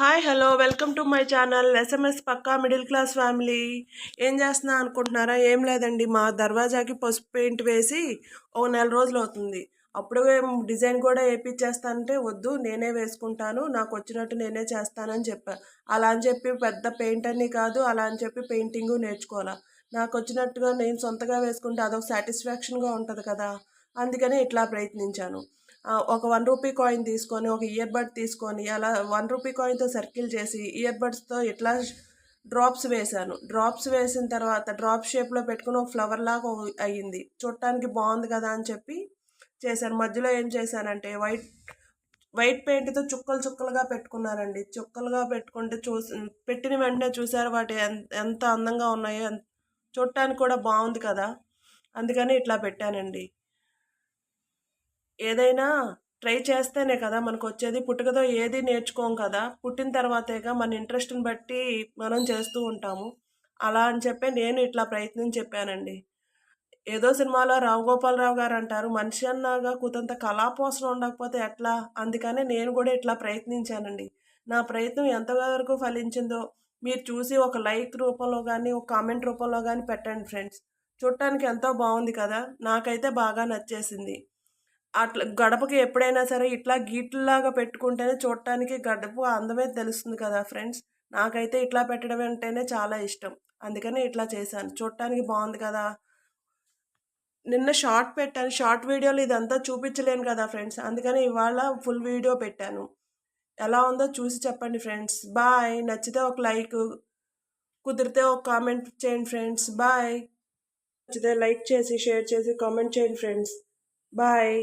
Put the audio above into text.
Hi hello welcome to my channel SMS Pakka middle class family ఏం చేస్తున్నా అనుకుంటున్నారా? ఏం లేదండి మా దర్వాజాకి పసుపు పెయింట్ వేసి ఒక నెల రోజులు అవుతుంది. అప్పుడు డిజైన్ కూడా వేయించేస్తానంటే వద్దు నేనే వేసుకుంటాను నాకు వచ్చినట్టు నేనే చేస్తానని చెప్పా. అలా అని చెప్పి పెద్ద పెయింట్ అని కాదు అలా అని చెప్పి పెయింటింగ్ నేర్చుకోవాలా. నాకు వచ్చినట్టుగా నేను సొంతగా వేసుకుంటే అదొక సాటిస్ఫాక్షన్గా ఉంటుంది కదా అందుకని ఇట్లా ప్రయత్నించాను. ఒక వన్ రూపీ కాయిన్ తీసుకొని ఒక ఇయర్ బడ్ తీసుకొని అలా వన్ రూపీ కాయిన్తో సర్కిల్ చేసి ఇయర్ బడ్స్తో ఇట్లా డ్రాప్స్ వేశాను. డ్రాప్స్ వేసిన తర్వాత డ్రాప్ షేప్లో పెట్టుకుని ఒక ఫ్లవర్ లాగా అయ్యింది. చూడటానికి బాగుంది కదా అని చెప్పి చేశాను. మధ్యలో ఏం చేశానంటే వైట్ వైట్ పెయింట్తో చుక్కలు చుక్కలుగా పెట్టుకున్నానండి. చుక్కలుగా పెట్టుకుంటే చూసి పెట్టిన వెంటనే చూసారు వాటి ఎంత అందంగా ఉన్నాయో చూడటానికి కూడా బాగుంది కదా. అందుకని ఇట్లా పెట్టానండి. ఏదైనా ట్రై చేస్తేనే కదా మనకు వచ్చేది పుట్టుకతో ఏది నేర్చుకోం కదా. పుట్టిన తర్వాతేగా మన ఇంట్రెస్ట్ని బట్టి మనం చేస్తూ ఉంటాము. అలా అని చెప్పి నేను ఇట్లా ప్రయత్నం చెప్పానండి. ఏదో సినిమాలో రావు గోపాలరావు గారు అంటారు మనిషి అన్నాగా కూతంత కళాపోసన ఉండకపోతే ఎట్లా? అందుకనే నేను కూడా ఇట్లా ప్రయత్నించానండి. నా ప్రయత్నం ఎంతవరకు ఫలించిందో మీరు చూసి ఒక లైక్ రూపంలో కానీ ఒక కామెంట్ రూపంలో కానీ పెట్టండి ఫ్రెండ్స్. చూడటానికి ఎంతో బాగుంది కదా. నాకైతే బాగా నచ్చేసింది. అట్లా గడపకి ఎప్పుడైనా సరే ఇట్లా గీట్లలాగా పెట్టుకుంటేనే చూడటానికి గడప అందమే తెలుస్తుంది కదా ఫ్రెండ్స్. నాకైతే ఇట్లా పెట్టడం అంటేనే చాలా ఇష్టం. అందుకనే ఇట్లా చేశాను. చూడటానికి బాగుంది కదా. నిన్న షార్ట్ పెట్టాను. షార్ట్ వీడియోలో ఇదంతా చూపించలేను కదా ఫ్రెండ్స్. అందుకని ఇవాళ ఫుల్ వీడియో పెట్టాను. ఎలా ఉందో చూసి చెప్పండి ఫ్రెండ్స్. బాయ్. నచ్చితే ఒక లైక్ కుదిరితే ఒక కామెంట్ చేయండి ఫ్రెండ్స్. బాయ్. నచ్చితే లైక్ చేసి షేర్ చేసి కామెంట్ చేయండి ఫ్రెండ్స్. బాయ్